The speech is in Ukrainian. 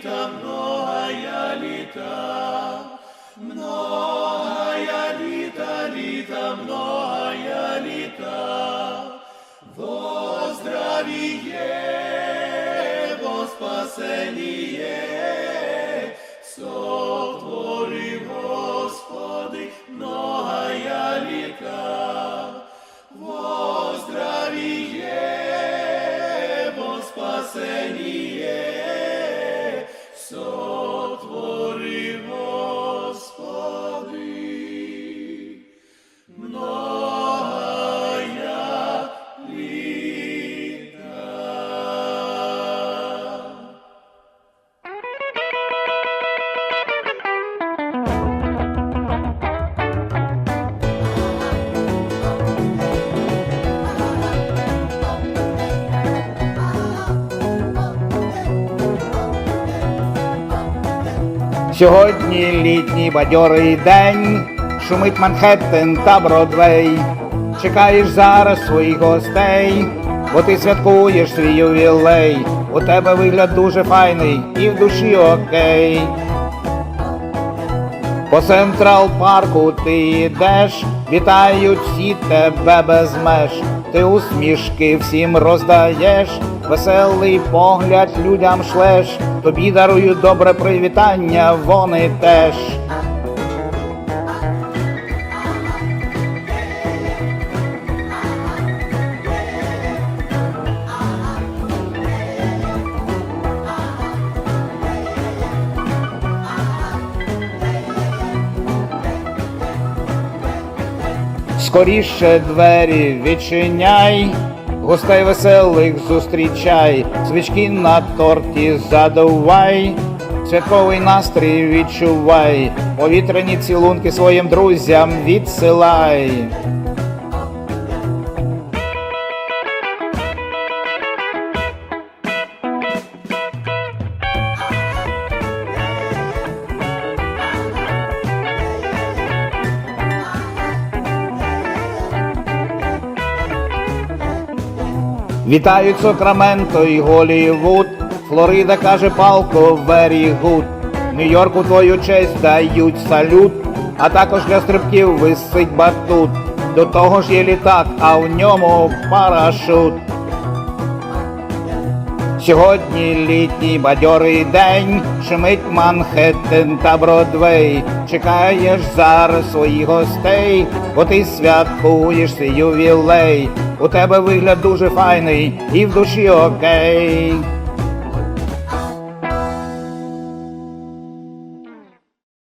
літа, многая літа, многая літа, літа, многая літа, во здравіє, во спасеніє, Сьогодні літній бадьорий день, шумить Манхеттен та Бродвей. Чекаєш зараз своїх гостей, бо ти святкуєш свій ювілей. У тебе вигляд дуже файний і в душі окей. По Централ парку ти йдеш, вітають всі тебе без меж. Ти усмішки всім роздаєш, веселий погляд людям шлеш. Тобі дарують добре привітання, вони теж. Скоріше двері відчиняй, гостей веселих зустрічай, свічки на торті задувай, святковий настрій відчувай, повітряні цілунки своїм друзям відсилай. Вітають Сакраменто і Голівуд, Флорида каже палко very good. Нью-Йорку твою честь дають салют, а також для стрибків висить батут. До того ж є літак, а в ньому парашут. Сьогодні літній бадьорий день, шумить Манхеттен та Бродвей. Чекаєш зараз своїх гостей, бо ти святкуєш свій ювілей. У тебе вигляд дуже файний і в душі окей.